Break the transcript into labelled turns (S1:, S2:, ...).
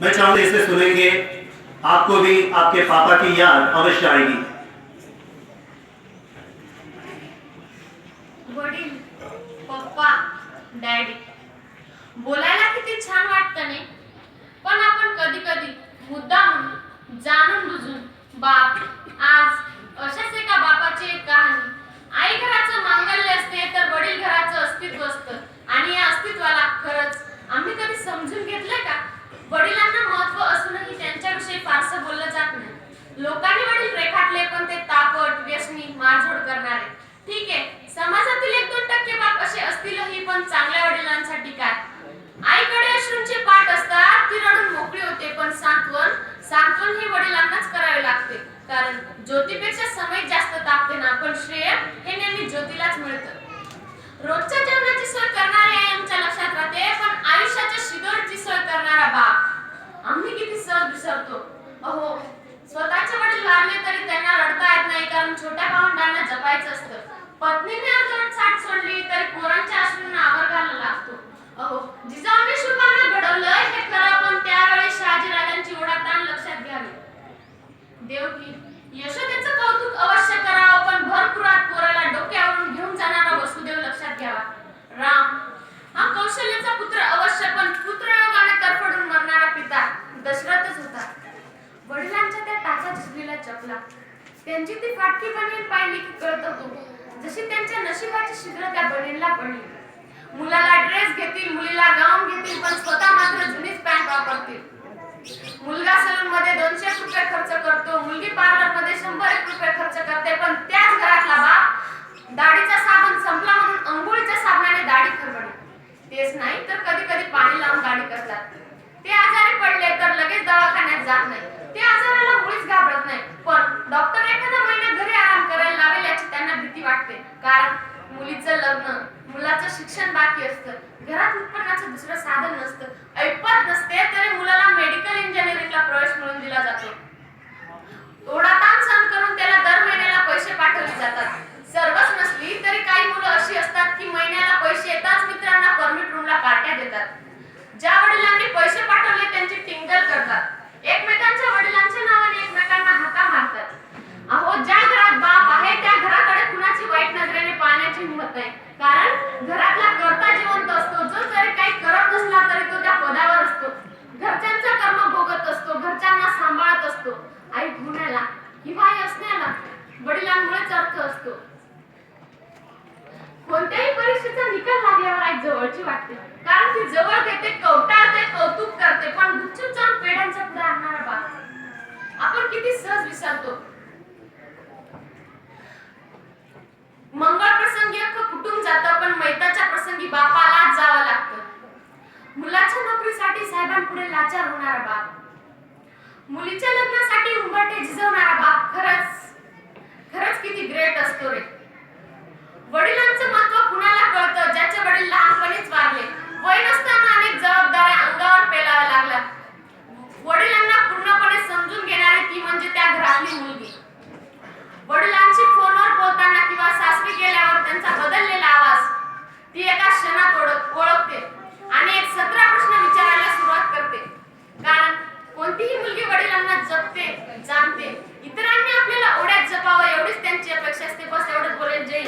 S1: मैं चाहूँगा इसे सुनेंगे, आपको भी आपके पापा की याद अवश्य आएगी।
S2: वडील, पप्पा, डॅडी, बोलायला किती छान वाटतं नाही? पण आपण कधी कधी मुद्दा जाणून बुजून बाप लोकांनी वडील रेखाटले पण ते तापट व्यसनी मारझोड करणारे. ठीक आहे समाजातील एक दोन टक्के बाप असे असतीलही पण चांगल्या वडिलांसाठी काय? आईकडे अश्रूंचे पाठ असतात ती रडून मोकळी होते पण सांत्वन सांत्वन हे वडिलांनाच करावे लागते. कारण ज्योतीपेक्षा समय जास्त तापते ना पण श्रेय हे नेहमी ज्योतीलाच मिळतं. रोजच्या जेवणाची सोय करणारी आई आमच्या लक्षात राहते पण आयुष्याच्या शिदोरीची सोय करणारा बाप आम्ही किती सहज विसरतो अहो स्वतःचे वडील वारले तरी त्यांना रडता येत नाही कारण छोट्या भावंडांना जपायचं असतं. पत्नीने अर्धवट साठ सोडली तर पोरांच्या अश्रूंना आवर घालायला लागतो. अहो जिजाऊने शुभांना घडवलं हे खरं पण त्यावेळी शहाजीराजांची ओढाताण लक्षात घ्यावी देवकी यशोदेचं कौतुक अवश्य करावं पण भरपुरात पोराला डोक्यावरून घेऊन जाणारा वसुदेव लक्षात घ्यावा. राम हा कौशल्याचा पुत्र अवश्य पण पुत्रयोगाने तरफडून मरणारा पिता दशरथच होता. वडिलांच्या त्या टाचा झुकलेल्या चपला त्यांची ती फाटकी बनीन पाहिली की कळत होतो जशी त्यांच्या नशिबाची शिद्र त्या बनीनला पडली. मुलाला ड्रेस घेतील मुलीला गाऊन घेतील पण स्वतः मात्र जुनीच पॅन्ट वापरतील. मुलगा सलून मध्ये दोनशे रुपये खर्च करतो मुलगी पार्लरमध्ये शंभर एक रुपये खर्च करते पण त्याच घरातला बाप दाढीचा साबण संपला म्हणून अंघोळीच्या साबणाने दाढी खरबडी. तेच नाही तर कधी कधी पाणी लावून दाढी करतात. ते आजारी पडले तर लगेच दवाखान्यात जात नाही. ते आजाराला मुळीच शिक्षण बाकी असतं. घरात उत्पन्नाचं दुसरं साधन नसतं. ऐपत नसते तरी मुलाला मेडिकल इंजिनिअरिंगला प्रवेश मिळून दिला जातो. आई गुण्याला किंवा आई असण्याला वडिलांमुळेच अर्थ असतो. कोणत्याही परीक्षेचा निकाल लागल्यावर आई जवळची वाटते. कारण ती जवळ घेते कवटाळते कौतुक करते पण गुपचूप जाऊन पेढ्यांच्या पुढे आणणारा बाप आपण किती सहज विसरतो. मंगळ प्रसंगी अख्खं कुटुंब जातं पण मैताच्या प्रसंगी बापालाच जावं लागतं. मुलाच्या नोकरीसाठी साहेबांपुढे लाचार होणारा बाप मुलीच्या लग्नासाठी उंबरठे जाणते. इतरांनी आपल्याला ओढ्यात जपावं एवढीच त्यांची अपेक्षा असते. बस एवढंच बोलेल. जय